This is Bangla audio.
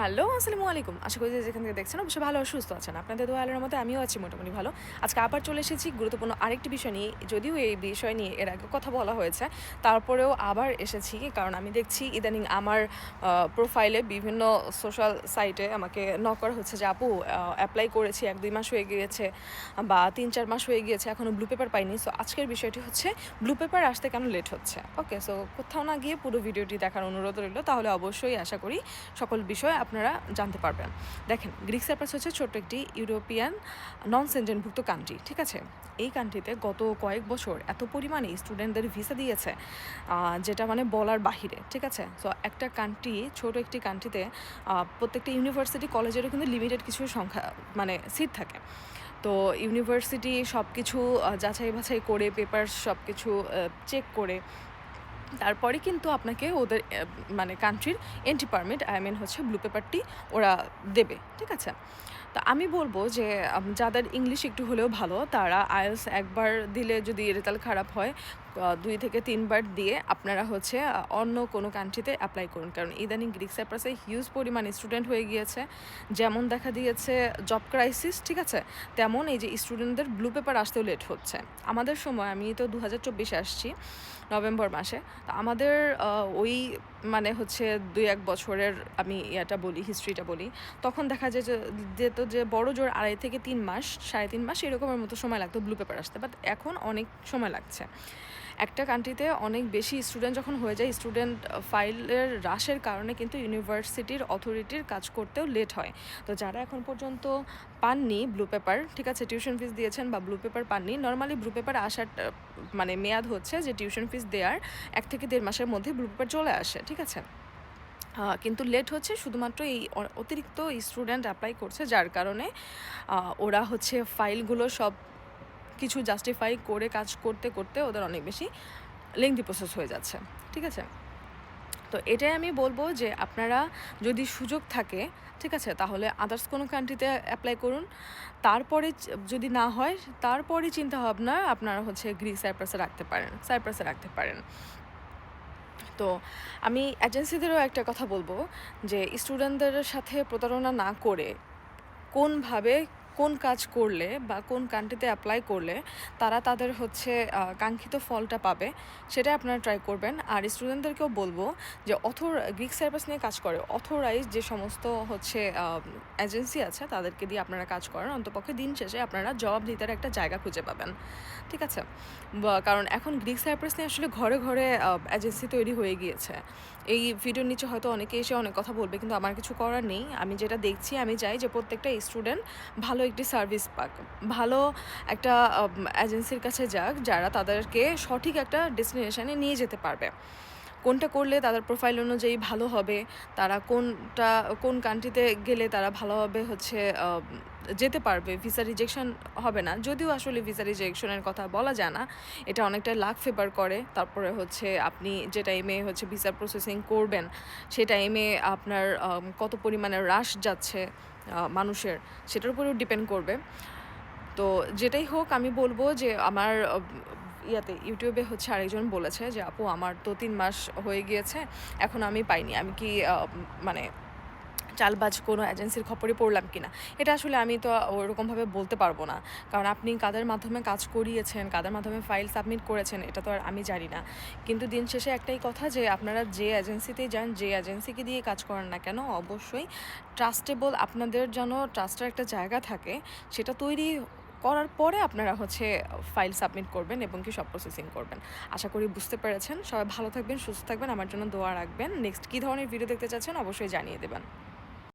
হ্যালো, আসসালামু আলাইকুম। আশা করি যেখান থেকে দেখছেন অবশ্যই ভালো সুস্থ আছেন। আপনাদের দোয়ালের মধ্যে আমিও আছি মোটামুটি ভালো। আজকে আবার চলে এসেছি গুরুত্বপূর্ণ আরেকটি বিষয় নিয়ে। যদিও এই বিষয় নিয়ে এর আগে কথা বলা হয়েছে, তারপরেও আবার এসেছি, কারণ আমি দেখছি ইদানিং আমার প্রোফাইলে বিভিন্ন সোশ্যাল সাইটে আমাকে নক করা হচ্ছে যে, আপু অ্যাপ্লাই করেছি, এক দুই মাস হয়ে গিয়েছে বা তিন চার মাস হয়ে গিয়েছে এখনও ব্লু পেপার পাইনি। সো আজকের বিষয়টি হচ্ছে ব্লু পেপার আসতে কেন লেট হচ্ছে? ওকে সো কোথাও না গিয়ে পুরো ভিডিওটি দেখার অনুরোধ রইল, তাহলে অবশ্যই আশা করি সকল বিষয় আপনারা জানতে পারবেন। দেখেন, গ্রিক সাইপ্রাস হচ্ছে ছোট্ট একটি ইউরোপিয়ান নন সেন্টেনভুক্ত কান্ট্রি ঠিক আছে? এই কান্ট্রিতে গত কয়েক বছর এত পরিমাণে স্টুডেন্টদের ভিসা দিয়েছে যেটা মানে বলার বাহিরে, ঠিক আছে? সো একটা কান্ট্রি ছোট একটি কান্ট্রিতে প্রত্যেকটা ইউনিভার্সিটি কলেজেরও কিন্তু লিমিটেড কিছু সংখ্যা মানে সিট থাকে। তো ইউনিভার্সিটি সব কিছু যাচাই বাছাই করে পেপার সব কিছু চেক করে তারপরে কিন্তু আপনাকে ওদের মানে কান্ট্রির এন্ট্রি পারমিট আই মিন হচ্ছে ব্লু পেপারটি ওরা দেবে, ঠিক আছে? তো আমি বলব যে যাদের ইংলিশ একটু হলেও ভালো, তারা আয়েলস একবার দিলে যদি রেজাল্ট খারাপ হয় দুই থেকে তিনবার দিয়ে আপনারা হচ্ছে অন্য কোনো কান্ট্রিতে অ্যাপ্লাই করুন। কারণ ইদানিং গ্রিক সাইপ্রাসে হিউজ পরিমাণ স্টুডেন্ট হয়ে গিয়েছে। যেমন দেখা দিয়েছে জব ক্রাইসিস ঠিক আছে? তেমন এই যে স্টুডেন্টদের ব্লু পেপার আসতেও লেট হচ্ছে। আমাদের সময়, আমি তো দু হাজার চব্বিশে আসছি, নভেম্বর মাসে। তো আমাদের ওই মানে হচ্ছে দুই এক বছরের আমি ইয়াটা বলি হিস্ট্রিটা বলি। তখন দেখা যায় যে যেত যে বড় জোর আড়াই থেকে তিন মাস, সাড়ে তিন মাস এরকমের মতো সময় লাগতো ব্লু পেপার আসতে। বাট এখন অনেক সময় লাগছে। একটা কান্ট্রিতে অনেক বেশি স্টুডেন্ট যখন হয়ে যায় স্টুডেন্ট ফাইলের হ্রাসের কারণে কিন্তু ইউনিভার্সিটির অথরিটির কাজ করতেও লেট হয়। তো যারা এখন পর্যন্ত পাননি ব্লু পেপার ঠিক আছে টিউশন ফিস দিয়েছেন বা ব্লু পেপার পাননি নর্মালি ব্লু পেপার আসার মানে মেয়াদ হচ্ছে যে টিউশন ফিস দেওয়ার এক থেকে দেড় মাসের মধ্যে ব্লু পেপার চলে আসে, ঠিক আছে? কিন্তু লেট হচ্ছে শুধুমাত্র এই অতিরিক্ত স্টুডেন্ট অ্যাপ্লাই করছে, যার কারণে ওরা হচ্ছে ফাইলগুলো সব কিছু জাস্টিফাই করে কাজ করতে করতে ওদের অনেক বেশি লেংদি প্রসেস হয়ে যাচ্ছে, ঠিক আছে? তো এটাই আমি বলব যে আপনারা যদি সুযোগ থাকে, ঠিক আছে, তাহলে আদার্স কোনো কান্ট্রিতে অ্যাপ্লাই করুন। তারপরে যদি না হয়, তারপরে চিন্তা ভাবনা আপনারা হচ্ছে গ্রিক সাইপ্রাসে রাখতে পারেন সাইপ্রাসে রাখতে পারেন। তো আমি এজেন্সিদেরও একটা কথা বলব যে স্টুডেন্টদের সাথে প্রতারণা না করে কোনভাবে কোন কাজ করলে বা কোন কান্ট্রিতে অ্যাপ্লাই করলে তারা তাদের হচ্ছে কাঙ্ক্ষিত ফলটা পাবে সেটা আপনারা ট্রাই করবেন। আর স্টুডেন্টদেরকেও বলব যে অথর গ্রিক সার্ভিস নিয়ে কাজ করে। অথরাইজ যে সমস্ত হচ্ছে এজেন্সি আছে, তাদেরকে দিয়ে আপনারা কাজ করেন। অন্তপক্ষে দিন শেষে আপনারা জবাব দিতে একটা জায়গা খুঁজে পাবেন। ঠিক আছে? কারণ এখন গ্রিক সাইপ্রাস নিয়ে আসলে ঘরে ঘরে এজেন্সি তৈরি হয়ে গিয়েছে। এই ভিডিওর নিচে হয়তো অনেকে এসে অনেক কথা বলবে, কিন্তু আমার কিছু করার নেই। আমি যেটা দেখছি, আমি চাই যে প্রত্যেকটা স্টুডেন্ট ভালো একটি সার্ভিস পাক। ভালো একটা এজেন্সির কাছে যাক, যারা তাদেরকে সঠিক একটা ডেস্টিনেশানে নিয়ে যেতে পারবে। কোনটা করলে তাদের প্রোফাইল অনুযায়ী ভালো হবে, তারা কোনটা, কোন কান্ট্রিতে গেলে তারা ভালোভাবে হচ্ছে যেতে পারবে ভিসা রিজেকশন হবে না। যদিও আসলে ভিসা রিজেকশনের কথা বলা যায় না, এটা অনেকটা লাখ ফেভার করে। তারপরে হচ্ছে আপনি যে টাইমে হচ্ছে ভিসা প্রসেসিং করবেন, সে টাইমে আপনার কত পরিমাণে হ্রাস যাচ্ছে মানুষের, সেটার উপরেও ডিপেন্ড করবে। তো যেটাই হোক, আমি বলব যে আমার ইয়াতে, ইউটিউবে হচ্ছে আরেকজন বলেছে যে, আপু, আমার তো তিন মাস হয়ে গিয়েছে, এখন আমি পাইনি। আমি কি মানে চালবাজ কোনো এজেন্সির খবরে পড়লাম কিনা, এটা আসলে আমি তো ওরকমভাবে বলতে পারব না। কারণ আপনি কাদের মাধ্যমে কাজ করিয়েছেন, কাদের মাধ্যমে ফাইল সাবমিট করেছেন, এটা তো আর আমি জানি না। কিন্তু দিন শেষে একটাই কথা যে, আপনারা যে এজেন্সিতেই যান, যে এজেন্সিকে দিয়ে কাজ করেন না কেন, অবশ্যই ট্রাস্টেবল আপনাদের যেন ট্রাস্টের একটা জায়গা থাকে, সেটা তৈরি করার পরে আপনারা হচ্ছে ফাইল সাবমিট করবেন এবং কি সব প্রসেসিং করবেন। আশা করি বুঝতে পেরেছেন। সবাই ভালো থাকবেন, সুস্থ থাকবেন। আমার জন্য দোয়া রাখবেন। নেক্সট কী ধরনের ভিডিও দেখতে চাচ্ছেন, অবশ্যই জানিয়ে দেবেন।